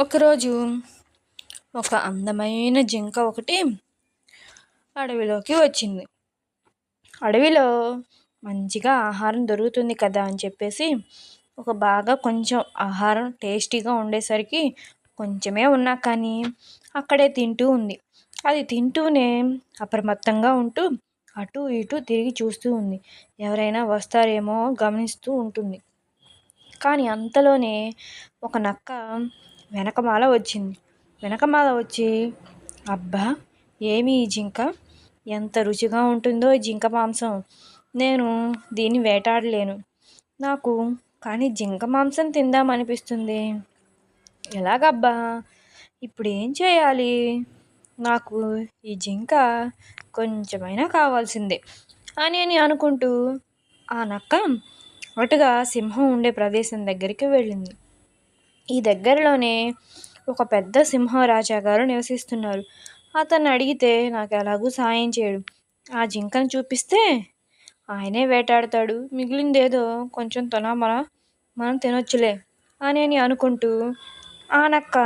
ఒకరోజు ఒక అందమైన జింక ఒకటి అడవిలోకి వచ్చింది. అడవిలో మంచిగా ఆహారం దొరుకుతుంది కదా అని చెప్పేసి ఒక బాగా కొంచెం ఆహారం టేస్టీగా ఉండేసరికి కొంచెమే ఉన్నా కానీ అక్కడే తింటూ ఉంది. అది తింటూనే అప్రమత్తంగా ఉంటూ అటు ఇటు తిరిగి చూస్తూ ఉంది. ఎవరైనా వస్తారేమో గమనిస్తూ ఉంటుంది. కానీ అంతలోనే ఒక నక్క వెనకమాల వచ్చింది. వెనకమాల వచ్చి అబ్బా ఏమి ఈ జింక? ఎంత రుచిగా ఉంటుందో ఈ జింక మాంసం. నేను దీన్ని వేటాడలేను. నాకు కానీ జింక మాంసం తిందామనిపిస్తుంది. ఎలాగబ్బా? ఇప్పుడు ఏం చేయాలి? నాకు ఈ జింక కొంచెమైనా కావాల్సిందే అని అని అనుకుంటూ ఆ నక్క అటుగా సింహం ఉండే ప్రదేశం దగ్గరికి వెళ్ళింది. ఈ దగ్గరలోనే ఒక పెద్ద సింహరాజా గారు నివసిస్తున్నారు. అతన్ని అడిగితే నాకు ఎలాగూ సాయం చేయడు. ఆ జింకను చూపిస్తే ఆయనే వేటాడతాడు. మిగిలిందేదో కొంచెం తొనమల మనం తినొచ్చులే అని అనుకుంటూ ఆ నక్క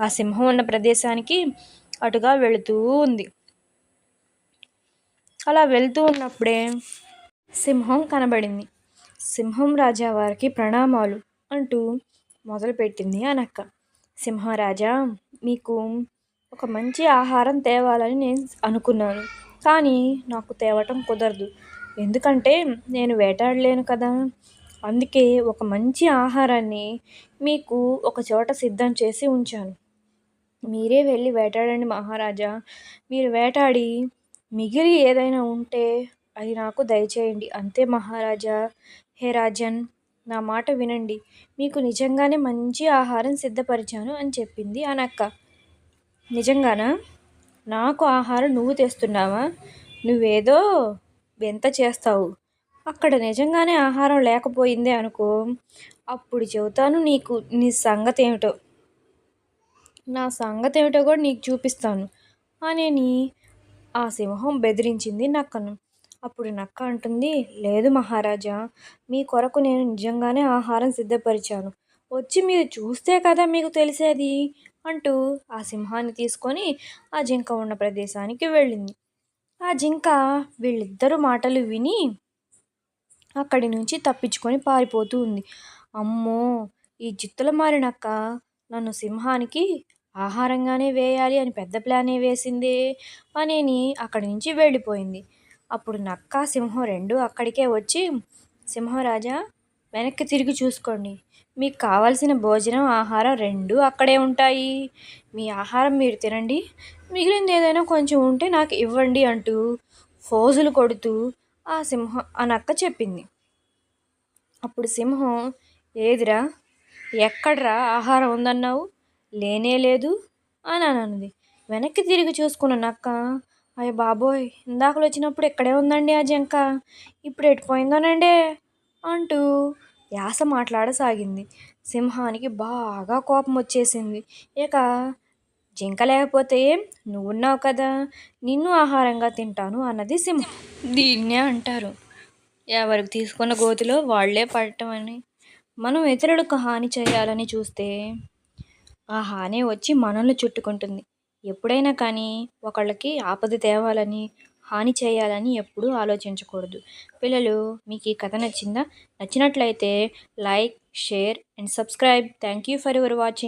ఆ సింహం ఉన్న ప్రదేశానికి అటుగా వెళుతూ ఉంది. అలా వెళ్తూ ఉన్నప్పుడే సింహం కనబడింది. సింహం రాజా వారికి ప్రణామాలు అంటూ మొదలుపెట్టింది అనక్క. సింహరాజా మీకు ఒక మంచి ఆహారం తేవాలని నేను అనుకున్నాను. కానీ నాకు తేవటం కుదరదు. ఎందుకంటే నేను వేటాడలేను కదా. అందుకే ఒక మంచి ఆహారాన్ని మీకు ఒక చోట సిద్ధం చేసి ఉంచాను. మీరే వెళ్ళి వేటాడండి మహారాజా. మీరు వేటాడి మిగిలి ఏదైనా ఉంటే అది నాకు దయచేయండి. అంతే మహారాజా. హే రాజన్ నా మాట వినండి. మీకు నిజంగానే మంచి ఆహారం సిద్ధపరిచాను అని చెప్పింది ఆ నక్క నిజంగానా? నాకు ఆహారం నువ్వు తెస్తున్నావా? నువ్వేదో వింత చేస్తావు? అక్కడ నిజంగానే ఆహారం లేకపోయిందే అనుకో. అప్పుడు చెబుతాను నీకు నీ సంగతి ఏమిటో నా సంగతి ఏమిటో కూడా నీకు చూపిస్తాను. అని ఆ సింహం బెదిరించింది నక్కను. అప్పుడు నక్క అంటుంది లేదు మహారాజా మీ కొరకు నేను నిజంగానే ఆహారం సిద్ధపరిచాను. వచ్చి మీరు చూస్తే కదా మీకు తెలిసేది అంటూ ఆ సింహాన్ని తీసుకొని ఆ జింక ఉన్న ప్రదేశానికి వెళ్ళింది. ఆ జింక వీళ్ళిద్దరు మాటలు విని అక్కడి నుంచి తప్పించుకొని పారిపోతూ ఉంది. అమ్మో ఈ జిత్తుల మారినక్క నన్ను సింహానికి ఆహారంగానే వేయాలి అని పెద్ద ప్లానే వేసిందే అని అక్కడి నుంచి వెళ్ళిపోయింది. అప్పుడు నక్క సింహం రెండు అక్కడికే వచ్చి సింహరాజా వెనక్కి తిరిగి చూసుకోండి. మీకు కావలసిన భోజనం ఆహారం రెండు అక్కడే ఉంటాయి. మీ ఆహారం మీరు తినండి. మిగిలింది ఏదైనా కొంచెం ఉంటే నాకు ఇవ్వండి అంటూ ఫోజులు కొడుతూ ఆ సింహం ఆ నక్క చెప్పింది. అప్పుడు సింహం ఏదిరా? ఎక్కడ్రా ఆహారం ఉందన్నావు? లేనే లేదు అని అన్నది. వెనక్కి తిరిగి చూసుకున్న నక్క అయ్య బాబోయ్ ఇందాకలు వచ్చినప్పుడు ఇక్కడే ఉందండి ఆ జింక. ఇప్పుడు ఎటుపోయిందోనండి అంటూ యాస మాట్లాడసాగింది. సింహానికి బాగా కోపం వచ్చేసింది. ఇక జింక లేకపోతే నువ్వున్నావు కదా నిన్ను ఆహారంగా తింటాను అన్నది సింహం. దీన్నే అంటారు. ఎవరికి తీసుకున్న గోతిలో వాళ్ళే పడటం అని. మనం ఇతరులకు హాని చేయాలని చూస్తే ఆ హాని వచ్చి మనల్ని చుట్టుకుంటుంది. ఎప్పుడైనా కానీ ఒకళ్ళకి ఆపద తేవాలని హాని చేయాలని ఎప్పుడూ ఆలోచించకూడదు. పిల్లలు మీకు ఈ కథ నచ్చిందా? నచ్చినట్లయితే like share and subscribe. Thank you for your watching.